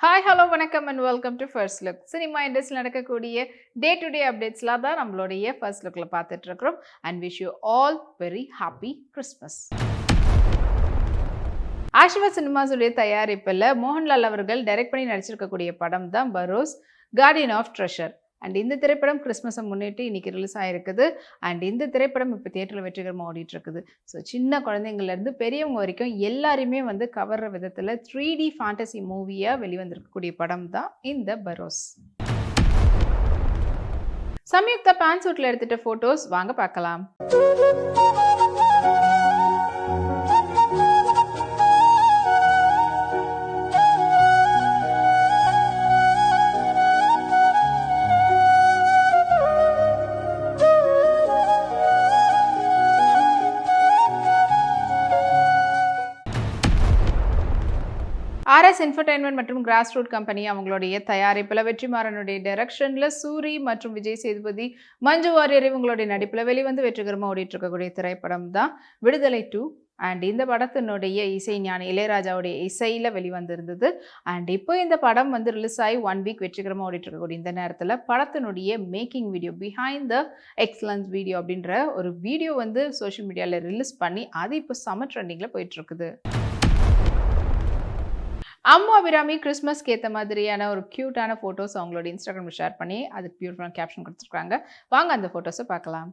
Hi hello வணக்கம் and welcome to first look cinema இண்டஸ்ட்ரியில் நடக்கக்கூடிய டே டு டே அப்டேட்ஸ்லாம் தான் நம்மளுடைய ஃபர்ஸ்ட் லுக்கில் பார்த்துட்டு இருக்கிறோம். And wish you all very happy Christmas Aashirvad சினிமாஸுடைய தயாரிப்பில் மோகன்லால் அவர்கள் டைரக்ட் பண்ணி நடிச்சிருக்கக்கூடிய படம் தான் Barroz guardian of treasure and இந்த திரைப்படம் கிறிஸ்மஸை முன்னிட்டு இன்னைக்கு ரிலீஸ் ஆகிருக்குது அண்ட் இந்த திரைப்படம் இப்போ தியேட்டரில் வெற்றிகரமாக ஓடிட்டுருக்குது. ஸோ சின்ன குழந்தைங்கள்லேருந்து பெரியவங்க வரைக்கும் எல்லாருமே வந்து கவர்ற விதத்தில் த்ரீ டி ஃபேண்டசி மூவியாக வெளிவந்திருக்கக்கூடிய படம் தான் இந்த பரோஸ் சம்யுக்தா பேண்ட் சூட்டில் எடுத்துகிட்ட ஃபோட்டோஸ் வாங்க பார்க்கலாம். ஆர்எஸ் என்டர்டைன்மெண்ட் மற்றும் கிராஸ் ரூட் கம்பெனி அவங்களுடைய தயாரிப்பில் வெற்றிமாறனுடைய டைரக்ஷனில் சூரி மற்றும் விஜய் சேதுபதி மஞ்சு வாரியர் இவங்களுடைய நடிப்பில் வெளிவந்து வெற்றிகரமாக ஓடிட்டு இருக்கக்கூடிய திரைப்படம் தான் விடுதலை டூ. அண்ட் இந்த படத்தினுடைய இசை ஞான இளையராஜாவுடைய இசையில் வெளிவந்திருந்தது. அண்ட் இப்போ இந்த படம் வந்து ரிலீஸ் ஆகி ஒன் வீக் வெற்றிகரமாக ஓடிட்டு இருக்கக்கூடிய இந்த நேரத்தில் படத்தினுடைய making video behind the excellence video அப்படின்ற ஒரு வீடியோ வந்து சோஷியல் மீடியாவில் ரிலீஸ் பண்ணி அது இப்போ சம ட்ரெண்டிங்கில் போயிட்டுருக்குது. அம்மு அபிராமி கிறிஸ்மஸ்க்கு ஏற்ற மாதிரியான ஒரு க்யூட்டான ஃபோட்டோஸ் அவங்களோட இன்ஸ்டாகிராமில் ஷேர் பண்ணி அதுக்கு பியூட்டிஃபுல்லான கேப்ஷன் கொடுத்துருக்காங்க. வாங்க அந்த ஃபோட்டோஸை பார்க்கலாம்.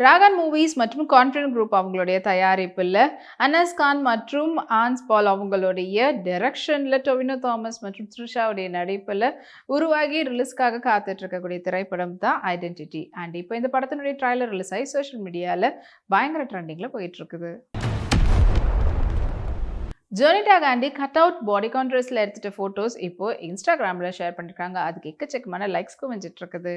ராகன் மூவிஸ் மற்றும் கான்ஃபிடன்ட் குரூப் அவங்களுடைய தயாரிப்பில் அனஸ் கான் மற்றும் ஆன்ஸ் பால் அவங்களுடைய டைரக்ஷனில் டொவினோ தாமஸ் மற்றும் த்ரிஷாவுடைய நடிப்பில் உருவாகி ரிலீஸ்க்காக காத்துட்டு இருக்கக்கூடிய திரைப்படம் தான் ஐடென்டிட்டி அண்ட் இப்போ இந்த படத்தினுடைய ட்ரைலர் ரிலீஸ் ஆகி சோஷியல் மீடியாவில் பயங்கர ட்ரெண்டிங்கில் போயிட்டுருக்குது. ஜோனிடா காந்தி கட் அவுட் பாடி கான்ட்ரஸில் எடுத்துட்ட ஃபோட்டோஸ் இப்போ இன்ஸ்டாகிராமில் ஷேர் பண்ணியிருக்காங்க அதுக்கு எக்கச்சக்கமான லைக்ஸ் குவிஞ்சிட்டு இருக்குது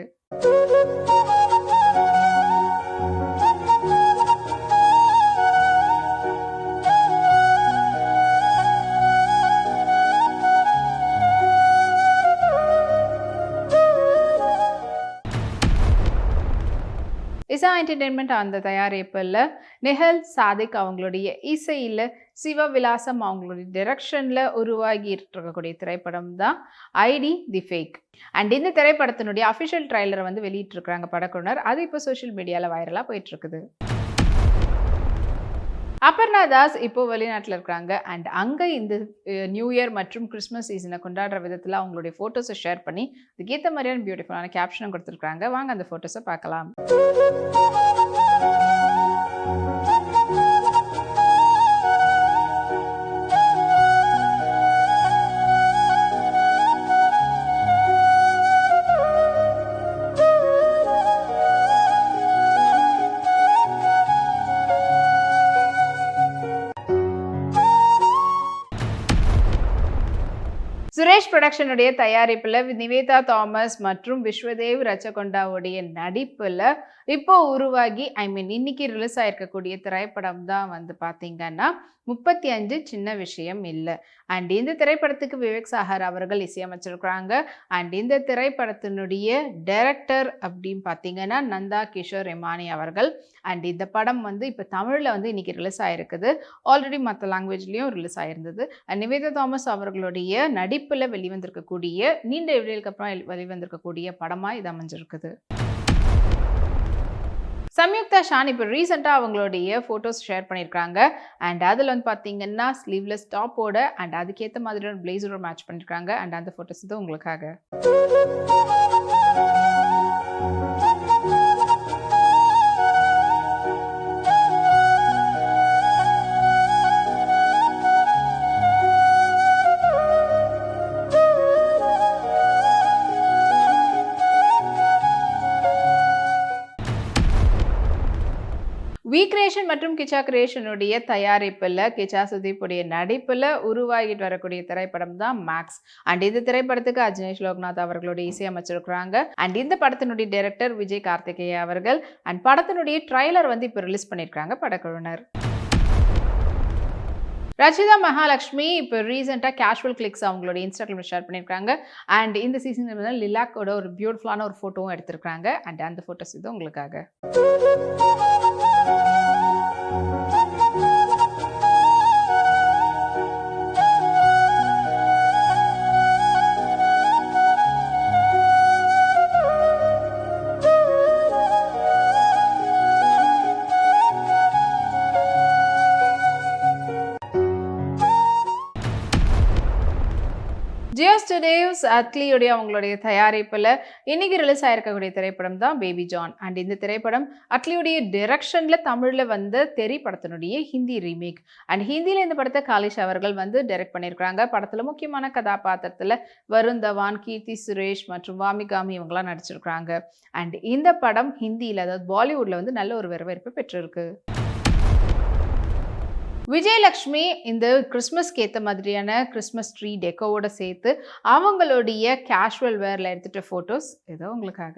இசா என்டர்டெயின்மெண்ட் அந்த தயாரிப்பில் நிஹல் சாதிக் அவங்களுடைய இசையில் சிவவிலாசம் அவங்களுடைய டிரெக்ஷனில் உருவாகி இருக்கக்கூடிய திரைப்படம் தான் ஐடி தி ஃபேக். அண்ட் இந்த திரைப்படத்தினுடைய அஃபிஷியல் ட்ரைலரை வந்து வெளியிட்டிருக்கிறாங்க படக்குழுனர் அது இப்போ சோஷியல் மீடியாவில் வைரலாக போயிட்டுருக்குது. அபர்ணா தாஸ் இப்போ வெளிநாட்டில் இருக்கிறாங்க அண்ட் அங்கே இந்த நியூ இயர் மற்றும் கிறிஸ்மஸ் சீசனை கொண்டாடுற விதத்தில் அவங்களுடைய ஃபோட்டோஸை ஷேர் பண்ணி அதுக்கேற்ற மாதிரியான பியூட்டிஃபுல்லான கேப்ஷனும் கொடுத்துருக்காங்க. வாங்க அந்த ஃபோட்டோஸை பார்க்கலாம். சுரேஷ் ப்ரொடக்ஷனுடைய தயாரிப்பில் நிவேதா தாமஸ் மற்றும் விஸ்வதேவ் ரச்சகொண்டாவுடைய நடிப்பில் இப்போ உருவாகி ஐ மீன் இன்னைக்கு ரிலீஸ் ஆயிருக்கக்கூடிய திரைப்படம் தான் வந்து பார்த்தீங்கன்னா முப்பத்தி அஞ்சு சின்ன விஷயம் இல்லை. அண்ட் இந்த திரைப்படத்துக்கு விவேக் சாகர் அவர்கள் இசையமைச்சிருக்கிறாங்க. அண்ட் இந்த திரைப்படத்தினுடைய டைரக்டர் அப்படின்னு பார்த்தீங்கன்னா நந்தா கிஷோர் ரெமானி அவர்கள். அண்ட் இந்த படம் வந்து இப்போ தமிழில் வந்து இன்னைக்கு ரிலீஸ் ஆயிருக்குது. ஆல்ரெடி மற்ற லாங்குவேஜ்லேயும் ரிலீஸ் ஆயிருந்தது. அண்ட் நிவேதா தாமஸ் அவர்களுடைய நடிப்பில் வெளிவந்திருக்கக்கூடிய நீண்ட இடைவெளிக்கு அப்புறம் வெளிவந்திருக்கக்கூடிய படமாக இது அமைஞ்சிருக்குது. சம்யுக்தா ஷான் இப்போ ரீசெண்டாக அவங்களுடைய ஃபோட்டோஸ் ஷேர் பண்ணியிருக்காங்க அண்ட் அதில் வந்து பார்த்தீங்கன்னா ஸ்லீவ்லெஸ் டாப்போட அண்ட் அதுக்கேற்ற மாதிரியான பிளேசரோட மேட்ச் பண்ணியிருக்காங்க அண்ட் அந்த ஃபோட்டோஸ் தான் உங்களுக்காக. கிரியேஷன் மற்றும் கிச்சா கிரியேஷனுடைய தயாரிப்பில் கிச்சா சுதீப்புடைய நடிப்பில் உருவாகிட்டு வரக்கூடிய திரைப்படம் தான் மேக்ஸ் அண்ட் இந்த திரைப்படத்துக்கு அஜ்னேஷ் லோக்நாத் அவர்களுடைய இசையமைச்சிருக்கிறாங்க. அண்ட் இந்த படத்தினுடைய டைரக்டர் விஜய் கார்த்திகேயா அவர்கள். அண்ட் படத்தினுடைய ட்ரைலர் வந்து இப்போ ரிலீஸ் பண்ணியிருக்காங்க படக்குழுனர் ரச்சிதா மகாலட்சுமி இப்போ ரீசெண்டாக கேஷுவல் கிளிக்ஸ் அவங்களோட இன்ஸ்டாகிராமில் ஷேர் பண்ணியிருக்காங்க அண்ட் இந்த சீசன் வந்து லிலாக்கோட ஒரு பியூட்டிஃபுல்லான ஒரு ஃபோட்டோவும் எடுத்திருக்காங்க அண்ட் அந்த ஃபோட்டோஸ் இது உங்களுக்காக. ஜியோ ஸ்டுடியோஸ் அட்லியுடைய அவங்களுடைய தயாரிப்பில் இன்னைக்கு ரிலீஸ் ஆயிருக்கக்கூடிய திரைப்படம் தான் பேபி ஜான் அண்ட் இந்த திரைப்படம் அட்லியுடைய டிரெக்ஷனில் தமிழில் வந்த தெரி படத்தினுடைய ஹிந்தி ரீமேக் அண்ட் ஹிந்தியில் இந்த படத்தை காலிஷ் அவர்கள் வந்து டைரக்ட் பண்ணியிருக்கிறாங்க. படத்தில் முக்கியமான கதாபாத்திரத்தில் வருண் தவான் கீர்த்தி சுரேஷ் மற்றும் வாமிகாமி இவங்கெல்லாம் நடிச்சிருக்கிறாங்க. அண்ட் இந்த படம் ஹிந்தியில் அதாவது பாலிவுட்டில் வந்து நல்ல ஒரு வரவேற்பு பெற்றிருக்கு. விஜயலக்ஷ்மி இந்த கிறிஸ்மஸ்க்கு ஏற்ற மாதிரியான கிறிஸ்மஸ் ட்ரீ டெக்கோவோட சேர்த்து அவங்களுடைய கேஷுவல் வேரில் எடுத்துட்ட ஃபோட்டோஸ் ஏதோ உங்களுக்காக.